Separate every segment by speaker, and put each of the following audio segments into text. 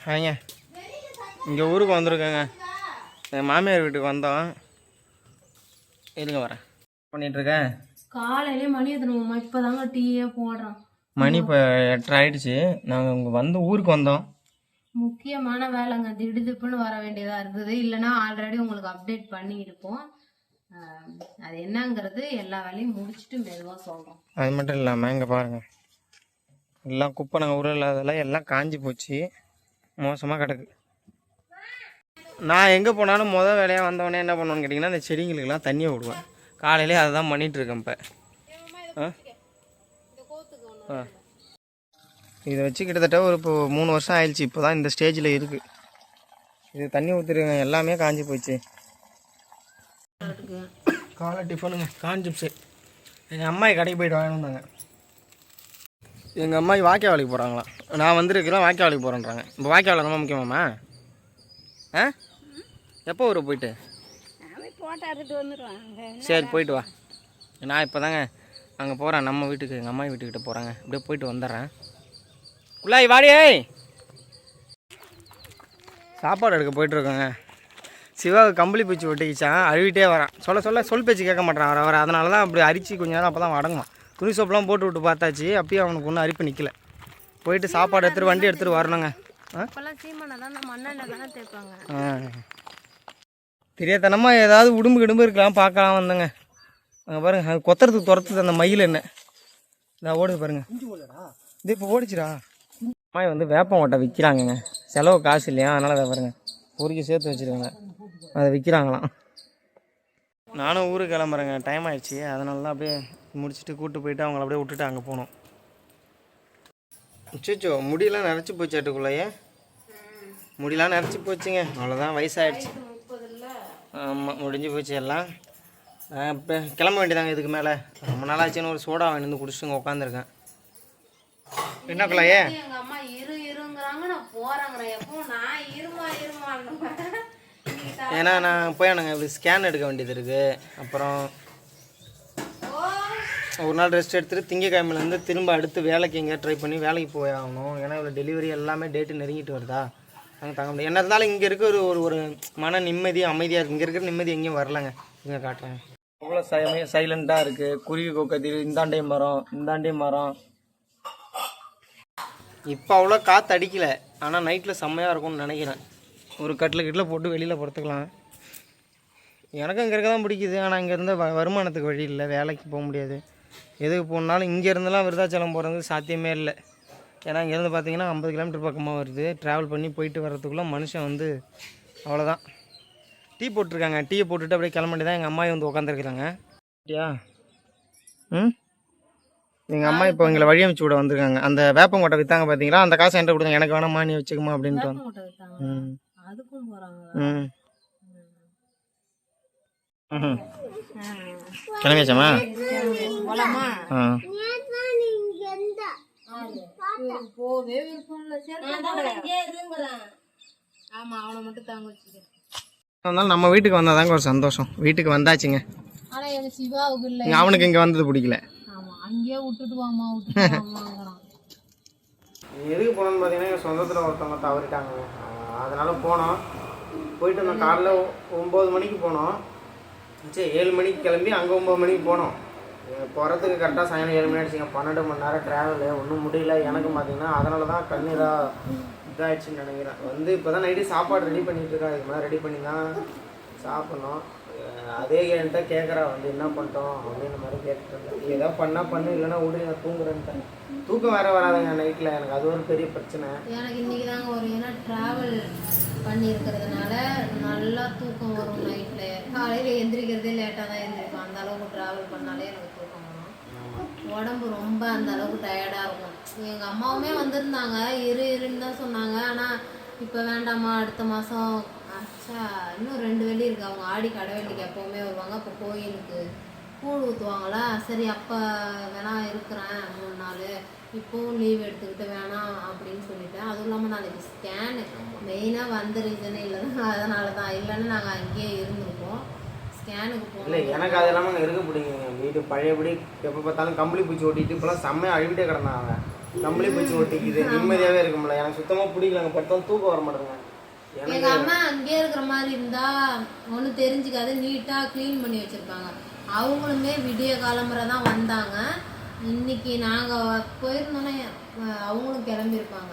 Speaker 1: ஹாங்க இங்கே ஊருக்கு வந்திருக்கேங்க. என் மாமியார் வீட்டுக்கு வந்தோம். இருங்க வரேன். பண்ணிகிட்ருக்கேன்
Speaker 2: காலையிலே மணி எத்தணுமா இப்போதாங்க டீயே போடுறோம்.
Speaker 1: மணி இப்போ எட்டரை ஆயிடுச்சு. நாங்கள் இங்கே வந்து ஊருக்கு வந்தோம்.
Speaker 2: முக்கியமான வேலைங்க. திடுதிப்புன்னு வர வேண்டியதா இருந்தது. இல்லைன்னா ஆல்ரெடி உங்களுக்கு அப்டேட் பண்ணி இருப்போம் ஆஹ், அது என்னங்கிறது எல்லா வேலையும் முடிச்சுட்டு மெதுவாக சொல்கிறோம்
Speaker 1: அது மட்டும் இல்லாமல் இங்கே பாருங்கள் எல்லாம் குப்பை நாங்கள் ஊரில் இல்லாததெல்லாம் எல்லாம் காஞ்சி போச்சு. மோசமாக கிடக்கு. நான் எங்கே போனாலும் மொதல் வேலையாக வந்தவொடனே என்ன பண்ணுவேன்னு கேட்டிங்கன்னா அந்த செடிங்களுக்கெல்லாம் தண்ணியை விடுவேன். காலையிலே அதை தான் பண்ணிகிட்ருக்கேன் இப்போ. ஆ? ஆ. இதை வச்சு கிட்டத்தட்ட ஒரு இப்போ மூணு வருஷம் ஆயிடுச்சு. இப்போ தான் இந்த ஸ்டேஜில் இருக்குது இது தண்ணி ஊற்றிருக்கேன் எல்லாமே காஞ்சி போச்சு காலை டிஃபனுங்க. காஞ்சிப்ஸு எங்கள் அம்மா கடைக்கு போயிட்டு வாங்கணும் எங்கள் அம்மா வாக்கிய வேலைக்கு போகிறாங்களாம் நான் வந்திருக்கிறேன் வாக்கிய வேலைக்கு போகிறேன்றாங்க இப்போ வாக்கிய வேலை ரொம்ப முக்கியமாம்மா? ஆ? எப்போ வரும் போயிட்டு? சரி போயிட்டு வா. நான் இப்போ தாங்க அங்கே போகிறேன் நம்ம வீட்டுக்கு எங்கள் அம்மா வீட்டுக்கிட்ட போகிறாங்க அப்படியே போயிட்டு வந்துடுறேன். குள்ளாய் வாடியே சாப்பாடு எடுக்க போயிட்டுருக்கோங்க. சிவாவுக்கு கம்பளி பூச்சி ஒட்டிக்கிச்சான் அழுவிட்டே வரான். சொல்ல சொல்ல சொல் பேச்சு கேட்க மாட்டான் வர வர அதனால தான் அப்படி அரிச்சு கொஞ்ச நேரம் அப்போ தான் அடங்குவான். துணி சோப்பெலாம் போட்டு விட்டு பார்த்தாச்சு. அப்பயும் அவனுக்கு ஒன்றும் அரிப்பு நிற்கல போயிட்டு சாப்பாடு எடுத்துகிட்டு வண்டி எடுத்துகிட்டு வரணுங்க. தெரியாதனமாக ஏதாவது உடும்பு கிடும்பு இருக்கலாம் பார்க்கலாம் வந்தேங்க. அங்கே பாருங்க அது கொத்துறதுக்கு துரத்துது அந்த மயில் என்ன. நான் ஓடுது பாருங்க. இது இப்போ ஓடிச்சுடா. அம்மாய் வந்து வேப்பம் ஓட்டை விற்கிறாங்கங்க செலவு காசு இல்லையா? அதனால் அதை பாருங்க. பொறுக்கி சேர்த்து வச்சுருக்காங்க. அதை விற்கிறாங்களாம் நானும் ஊருக்கு கிளம்புறேங்க. டைம் ஆயிடுச்சு. அதனால தான் அப்படியே முடிச்சுட்டு கூப்பிட்டு போயிட்டு அவங்கள அப்படியே விட்டுட்டு அங்கே போகணும் உச்சோ முடியெல்லாம் நினச்சி போச்சாட்டுக்குள்ளேயே முடியெல்லாம் நினச்சி போச்சுங்க. அவ்வளோதான் வயசாகிடுச்சு ஆமாம் முடிஞ்சு போச்சு எல்லாம். இப்போ கிளம்ப வேண்டியதாங்க இதுக்கு மேலே. ரொம்ப நாளாச்சுன்னு ஒரு சோடா வாங்கி வந்து குடிச்சுட்டு இங்கே உட்காந்துருக்கேன் என்ன குள்ளாயே
Speaker 2: எங்க அம்மா இரு இருங்கிறாங்க நான் போறேங்கிறேன். எப்போ நான் இருமா இருமான்னு
Speaker 1: ஏன்னா நான் போயானுங்க. இப்படி ஸ்கேன் எடுக்க வேண்டியது இருக்குது அப்புறம் ஒரு நாள் ரெஸ்ட் எடுத்துகிட்டு திங்கக்கிழமையிலேருந்து திரும்ப அடுத்து வேலைக்கு எங்கேயா ட்ரை பண்ணி வேலைக்கு போய் ஆகணும். ஏன்னா இவ்வளோ டெலிவரி எல்லாமே டேட்டு நெருங்கிட்டு வருதா? நாங்கள் தாங்க முடியும் என்ன இருந்தாலும் இங்கே இருக்க ஒரு ஒரு மன நிம்மதி அமைதியாக இருக்குது இங்கே இருக்கிற நிம்மதி எங்கேயும் வரலங்க. இங்கே காட்டுறேன். அவ்வளோ சை சைலண்ட்டாக இருக்குது குருவி கொக்கத்தில் இந்தாண்டே மரம் இந்தாண்டே மரம். இப்போ அவ்வளோ காற்று அடிக்கல. ஆனால் நைட்டில் செம்மையாக இருக்கும்னு நினைக்கிறேன். ஒரு கட்டில் கிட்டில் போட்டு வெளியில் படுத்துக்கலாம். எனக்கும் இங்கே இருக்க தான் பிடிக்குது. ஆனால் இங்கே இருந்த வ- வருமானத்துக்கு வழி இல்லை. வேலைக்கு போக முடியாது. எதுக்கு போனாலும் இங்கே இருந்தெல்லாம் விருதாச்சலம் போகிறது சாத்தியமே இல்லை. ஏன்னா இங்கேருந்து பார்த்தீங்கன்னா ஐம்பது கிலோமீட்டர் பக்கமாக வருது. ட்ராவல் பண்ணி போயிட்டு வர்றதுக்குள்ளே மனுஷன் வந்து அவ்வளோதான் டீ போட்டிருக்காங்க. டீயை போட்டுட்டு அப்படியே கிளம்பிட்டு தான் எங்கள் அம்மாயும் வந்து உட்காந்துருக்குறாங்க அப்படியா? ம்? எங்கள் அம்மா இப்போ எங்களை வழி அமைச்சு விட வந்திருக்காங்க. அந்த வேப்பங்கொட்டை விற்றாங்க பார்த்தீங்களா அந்த காசை என்கிட்ட கொடுங்க. எனக்கு வேணாம்மா நீ வச்சுக்குமா அப்படின்ட்டு ம். ம். ம் கிளம்பியாச்சாம்மா?
Speaker 2: போலாமா?
Speaker 1: ஆ.
Speaker 2: போவே ஆமா அவனை மட்டும் தாங்க வச்சுக்க
Speaker 1: அதனால நம்ம வீட்டுக்கு வந்தால் தாங்க ஒரு சந்தோஷம். வீட்டுக்கு வந்தாச்சுங்க.
Speaker 2: சிவாவுக்கு இல்ல.
Speaker 1: அவனுக்கு இங்கே வந்தது பிடிக்கல.
Speaker 2: ஆமா அங்கேயே விட்டுட்டு வாமா விட்டுட்டு வாமாங்கிறான்
Speaker 1: எதுக்கு போனோம்னு பார்த்தீங்கன்னா எங்கள் சொந்தத்தில் ஒருத்தவங்க தவறிட்டாங்க. அதனால போனோம். போயிட்டு அந்த காலைல ஒம்பது மணிக்கு போனோம். சரி ஏழு மணிக்கு கிளம்பி அங்கே ஒம்பது மணிக்கு போனோம். போகிறதுக்கு கரெக்டாக சாயங்காலம் ஏழு மணி ஆயிடுச்சுங்க. பன்னெண்டு மணி நேரம் ட்ராவலு ஒன்றும் முடியல. எனக்கு பார்த்தீங்கன்னா அதனால தான் கண்ணீராக இதாகிடுச்சுன்னு நினைக்கிறேன். வந்து இப்போ தான் நைட்டு சாப்பாடு ரெடி பண்ணிகிட்டு இருக்கா இது மேலே ரெடி பண்ணி தான் சாப்பிட்ணும். அதே என்கிட்ட கேட்குறா வந்து என்ன பண்ணிட்டோம் அப்படின்ற மாதிரி கேட்டுட்டு இருந்தேன் ஏதோ பண்ணா பண்ணு இல்லைன்னா விடு நான் தூக்கம் வேற வராதுங்க நைட்டில் எனக்கு அது ஒரு பெரிய பிரச்சனை.
Speaker 2: எனக்கு இன்னைக்கு தாங்க ஒரு ஏன்னா ட்ராவல் பண்ணியிருக்கிறதுனால நல்லா தூக்கம் வரும் நைட்டில் காலையில் எந்திரிக்கிறதே லேட்டாக தான் எந்திரிப்பேன். அந்த அளவுக்கு ட்ராவல் பண்ணாலே எனக்கு தூக்கம் வரும். உடம்பு ரொம்ப அந்த அளவுக்கு டயர்டாக இருக்கும். எங்கள் அம்மாவுமே வந்திருந்தாங்க. இரு இருன்னு தான் சொன்னாங்க. ஆனால் இப்போ வேண்டாம்மா அடுத்த மாதம் இன்னும் ரெண்டு வெள்ளி இருக்கு. அவங்க ஆடி கடை வெள்ளிக்கு எப்போவுமே வருவாங்க. அப்போ கோயிலுக்கு கூழ் ஊற்றுவாங்களா சரி அப்போ வேணா இருக்கிறேன் மூணு நாள். இப்போவும் லீவ் எடுத்துக்கிட்டு வேணாம் அப்படின்னு சொல்லிட்டேன். அதுவும் இல்லாமல் நாளைக்கு ஸ்கேனு மெயினாக வந்த ரீசனே இல்லை. அதனால தான் இல்லைன்னு நாங்கள் அங்கேயே இருந்திருப்போம் ஸ்கேனுக்கு
Speaker 1: இல்லை எனக்கு அது இல்லாமல் அங்கே இருக்க பிடிக்குங்க வீடு பழையபடி எப்போ பார்த்தாலும் கம்பளி பூச்சி ஓட்டிட்டு இப்போலாம் செம்மையாக அழுவிட்டே கிடந்தாங்க. கம்பளி பூச்சி ஒட்டிக்குது. நிம்மதியாகவே இருக்க முடியல. எனக்கு சுத்தமாக பிடிக்கல அங்கே தூக்கம் வர மாட்டேங்க
Speaker 2: எங்க அம்மா அங்கேயே இருக்கிற மாதிரி இருந்தா ஒன்றும் தெரிஞ்சுக்காது நீட்டா க்ளீன் பண்ணி வச்சிருப்பாங்க. அவங்களுமே விடிய காலம்பரை தான் வந்தாங்க. இன்னைக்கு நாங்க போயிருந்தோன்னே அவங்களும் கிளம்பியிருப்பாங்க.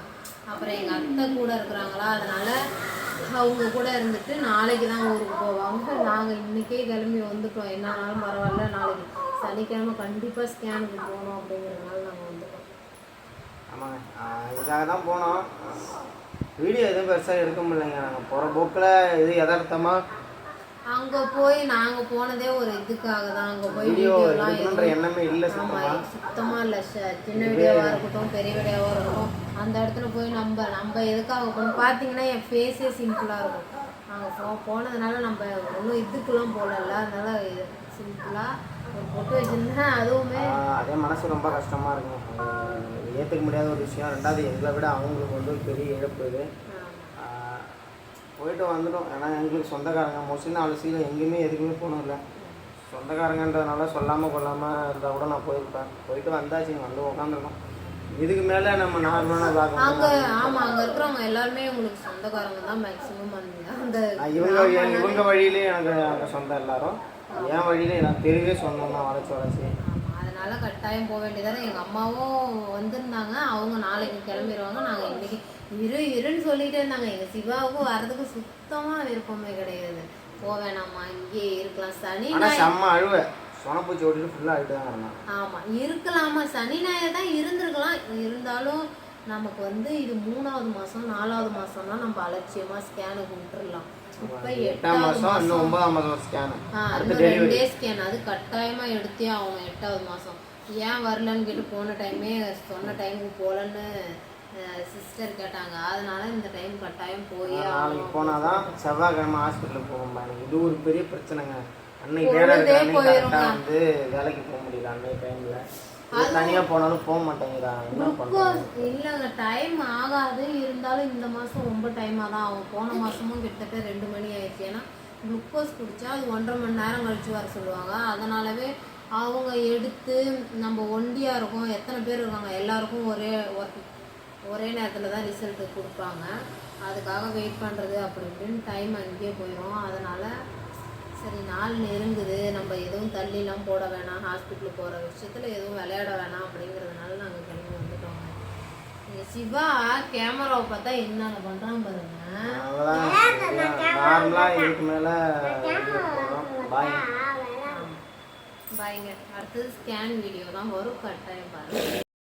Speaker 2: அப்புறம் எங்க அத்தை கூட இருக்கிறாங்களா அதனால அவங்க கூட இருந்துட்டு நாளைக்கு தான் ஊருக்கு போவாங்க. நாங்க இன்னைக்கே கிளம்பி வந்துட்டோம். என்ன ஆனாலும் பரவாயில்ல நாளைக்கு சனிக்கிழமை கண்டிப்பா ஸ்கேனுக்கு போகணும் அப்படிங்கிறதுனால நாங்க வந்துட்டோம்.
Speaker 1: ஆமாங்க. இதுக்காக தான் போனோம். வீடியோ எதுவும் பெருசாக எடுக்க முடியலைங்க. நாங்கள் போகிற போக்கில் இது யதார்த்தமாக
Speaker 2: அங்க போய் நாங்க போனதே ஒரு இதுக்காக தான். அங்க போய்
Speaker 1: வீடியோ எடுக்கணுன்ற எண்ணமே இல்லை
Speaker 2: ஆமா
Speaker 1: சுத்தமாக
Speaker 2: சுத்தமா இல்ல. சின்ன வீடியோவா இருக்கட்டும் பெரிய வீடியோவா இருக்கட்டும் அந்த இடத்துல போய் நம்ம நம்ம எதுக்காக போகணும் பாத்தீங்கன்னா என் ஃபேஸே சிம்பிளா இருக்கும். நாங்க போ போனதுனால நம்ம ஒன்றும் இதுக்கெல்லாம் போடல அதனால சிம்பிளா ஒரு பொட்டு அதுவுமே
Speaker 1: அதே மனசு ரொம்ப கஷ்டமாக இருக்குங்க அது ஏற்றுக்க முடியாத ஒரு விஷயம். ரெண்டாவது எங்களை விட அவங்களுக்கு வந்து ஒரு பெரிய இழப்பு இது. போயிட்டு வந்துட்டோம். ஏன்னா எங்களுக்கு சொந்தக்காரங்க. மோஸ்ட்லி நான் அவ்வளோ சீக்கிரம் எங்கேயுமே எதுக்குமே போகணும் இல்லை. சொந்தக்காரங்கன்றதுனால சொல்லாமல் கொள்ளாமல் இருந்தால் கூட நான் போயிருப்பேன். போயிட்டு வந்தாச்சு. வந்து உட்காந்துருக்கோம் இதுக்கு மேலே நம்ம நார்மலாக
Speaker 2: அங்க
Speaker 1: பார்க்க
Speaker 2: ஆமா அங்க இருக்கிறவங்க எல்லாருமே உங்களுக்கு சொந்தக்காரங்க தான் மேக்சிமம் அந்த
Speaker 1: இவங்க இவங்க வழியிலே எனக்கு அங்கே சொந்தம் எல்லாரும். என் வழியிலே நான் தெருவே தான் வளைச்சி வளைச்சி
Speaker 2: அதனால கட்டாயம் போக வேண்டியதானே எங்க அம்மாவும் வந்திருந்தாங்க. அவங்க நாளைக்கு கிளம்பிடுவாங்க நாங்க இன்னைக்கு இரு இருன்னு சொல்லிட்டே இருந்தாங்க. எங்க சிவாவுக்கும் வர்றதுக்கு சுத்தமா விருப்பமே கிடையாது. போக வேணாம்மா இங்கேயே இருக்கலாம். சனி
Speaker 1: செம்ம அழுவை. சொனப்பூச்சி ஓட்டிட்டு ஃபுல்லாக அழுட்டு தான் இருந்தான்.
Speaker 2: ஆமா இருக்கலாமா? சனி ஞாயிறு தான் இருந்திருக்கலாம். இருந்தாலும் நமக்கு வந்து இது மூணாவது மாசம் நாலாவது மாசம்னா நம்ம அலட்சியமா ஸ்கேனுக்கு விட்டுறலாம் இப்ப
Speaker 1: எட்டாம் மாதம் இன்னும் ஒன்பதாம் மாதம் ஸ்கேனு
Speaker 2: இன்னும் ரெண்டே ஸ்கேன் அது கட்டாயமா எடுத்தே ஆகும் எட்டாவது மாசம். ஏன் வரலன்னு கேட்டு போன டைமே சொன்ன டைமுக்கு போகலன்னு சிஸ்டர் கேட்டாங்க. அதனால இந்த டைம் கட்டாயம் போயே
Speaker 1: நாளைக்கு
Speaker 2: ஆகணும்.
Speaker 1: போனால் தான் செவ்வாய்க்கிழமை ஹாஸ்பிட்டலுக்கு போகும்பா எனக்கு இது ஒரு பெரிய பிரச்சனைங்க. அன்னைக்கு வேலை வந்து வேலைக்கு போக முடியல அன்னைக்கு டைமில் தனியாக போனாலும் போக மாட்டேங்கிறா.
Speaker 2: இல்லைங்க டைம் ஆகாது இருந்தாலும் இந்த மாசம் ரொம்ப டைமாக தான் ஆகும். போன மாசமும் கிட்டத்தட்ட ரெண்டு மணி ஆயிடுச்சு. ஏன்னா குளுக்கோஸ் குடிச்சா அது ஒன்றரை மணி நேரம் கழிச்சு வர சொல்லுவாங்க. அதனாலவே அவங்க எடுத்து நம்ம ஒண்டியா இருக்கோம். எத்தனை பேர் இருக்காங்க? எல்லாருக்கும் ஒரே ஒர்க் ஒரே நேரத்தில் தான் ரிசல்ட் கொடுப்பாங்க. அதுக்காக வெயிட் பண்ணுறது அப்படி இப்படின்னு டைம் அங்கேயே போயிடும் அதனால் சரி நாள் நெருங்குது. நம்ம எதுவும் தள்ளிலாம் போட வேணாம். ஹாஸ்பிட்டல் போகிற விஷயத்தில் எதுவும் விளையாட வேணாம் அப்படிங்கிறதுனால நாங்கள் கிளம்பி வந்துட்டோங்க. இங்க சிவா கேமராவை பார்த்தா என்னென்ன பண்ணுறான் பாருங்க. பாய்ங்க. அடுத்தது ஸ்கேன் வீடியோ தான் வரும். கட்டாயம் பாருங்க.